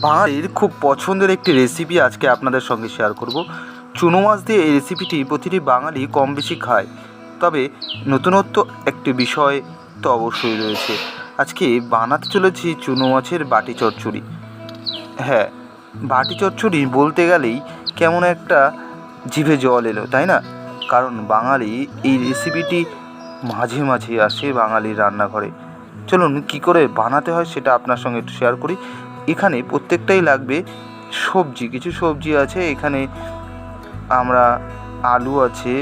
বাঙালির খুব পছন্দের একটি রেসিপি আজকে আপনাদের সঙ্গে শেয়ার করব। চুনো মাছ দিয়ে এই রেসিপিটি প্রতিটি বাঙালি কম বেশি খায়। তবে নতুনত্ব একটি বিষয় তো অবশ্যই রয়েছে। আজকে বানাতে চলেছি চুনো মাছের বাটি চচ্চড়ি। হ্যাঁ বাটি চচ্চড়ি বলতে গেলেই কেমন একটা জিভে জল এলো, তাই না? কারণ বাঙালি এই রেসিপিটি মাঝে মাঝে আসে বাঙালির রান্নাঘরে। চলুন কী করে বানাতে হয় সেটা আপনার সঙ্গে একটু শেয়ার করি। এখানে প্রত্যেকটাই লাগবে সবজি, কিছু সবজি আছে, এখানে আমরা আলু আছে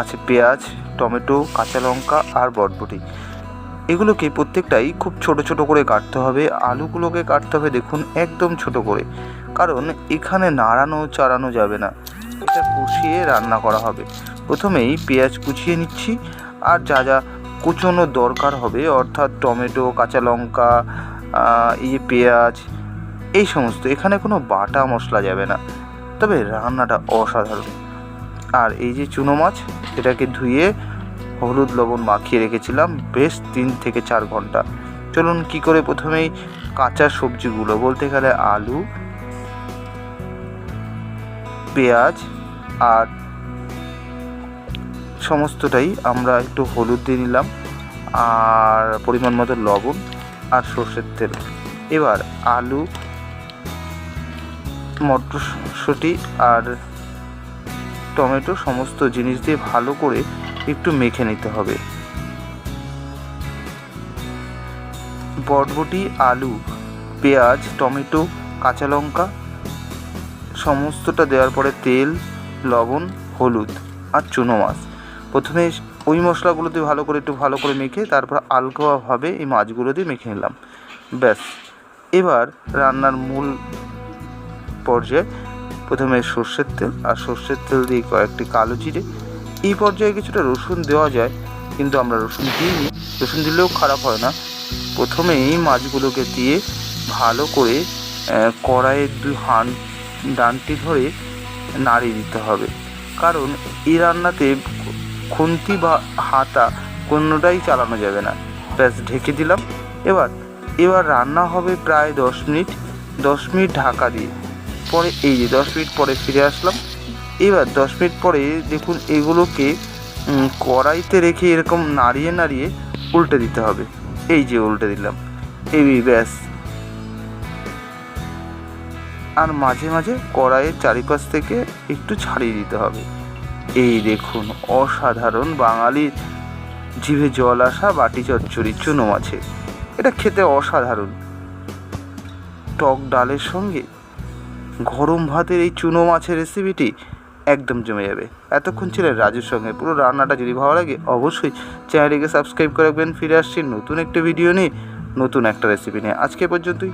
আছে পেঁয়াজ, টমেটো, কাঁচা লঙ্কা আর বটবটি। এগুলোকে প্রত্যেকটাই খুব ছোট ছোট করে কাটতে হবে। আলুগুলোকে কাটতে হবে দেখুন একদম ছোট করে, কারণ এখানে নাড়ানো চাড়ানো যাবে না। এটা কষিয়ে রান্না করা হবে। প্রথমেই পেঁয়াজ কুচিয়ে নিচ্ছি, আর যা যা কুচোনোর দরকার হবে, অর্থাৎ টমেটো, কাঁচা লঙ্কা এই যে পেঁয়াজ, এই সমস্ত। এখানে কোনো বাটা মশলা যাবে না। তবে রান্নাটা অসাধারণ। আর এই যে চুনো মাছ, এটাকে ধুয়ে হলুদ লবণ মাখিয়ে রেখেছিলাম বেশ তিন থেকে চার ঘণ্টা। চলুন কি করে প্রথমেই কাঁচা সবজিগুলো। বলতে গেলে আলু, পেঁয়াজ আর সমস্তটাই আমরা একটু হলুদ দিয়ে নিলাম। আর পরিমাণ মতো লবণ। আর সর্ষের তেল। এবার আলু, মটরশুঁটি আর টমেটো সমস্ত জিনিস দিয়ে ভালো করে একটু মেখে নিতে হবে। বটবটি, আলু, পেঁয়াজ, টমেটো, কাঁচা লঙ্কা সমস্তটা দেওয়ার পরে তেল, লবণ, হলুদ আর চুনো মাছ। প্রথমে ওই মশলাগুলো দিয়ে ভালো করে একটু ভালো করে মেখে তারপর আলগোভাবে এই মাছগুলো দিয়ে মেখে নিলাম। ব্যাস। এবার রান্নার মূল পর্যায়ে প্রথমে সর্ষের তেল আর সর্ষের তেল দিয়ে কয়েকটি কালো জিরে। এই পর্যায়ে কিছুটা রসুন দেওয়া যায়, কিন্তু আমরা রসুন দিইনি। রসুন দিলেও খারাপ হয় না। প্রথমেই মাছগুলোকে দিয়ে ভালো করে কড়াইয়ের দুই হান, ডানটি ধরে নাড়িয়ে দিতে হবে। কারণ এই রান্নাতে খুন্তি বা হাতা কোনোটাই চালানো যাবে না। ব্যাস, ঢেকে দিলাম। এবার এবার রান্না হবে প্রায় দশ মিনিট। দশ মিনিট ঢাকা দিয়ে। পরে এই যে দশ মিনিট পরে ফিরে আসলাম। এবার দশ মিনিট পরে দেখুন এগুলোকে কড়াইতে রেখে এরকম নাড়িয়ে নাড়িয়ে উল্টে দিতে হবে। এই যে উল্টে দিলাম। এই ব্যাস। আর মাঝে মাঝে কড়াইয়ের চারিপাশ থেকে একটু ছাড়িয়ে দিতে হবে। এই দেখুন, অসাধারণ বাঙালির জিভে জল আসা বাটি চচ্চড়ি চুনো মাছে এটা খেতে অসাধারণ। টক ডালের সঙ্গে গরম ভাতের এই চুনো মাছের রেসিপিটি একদম জমে যাবে। এতক্ষণ ছিলেন রাজুর সঙ্গে। পুরো রান্নাটা যদি ভালো লাগে, অবশ্যই চ্যানেলটিকে সাবস্ক্রাইব করে রাখবেন। ফিরে আসছি নতুন একটা ভিডিও নিয়ে, নতুন একটা রেসিপি নিয়ে। আজকে পর্যন্তই।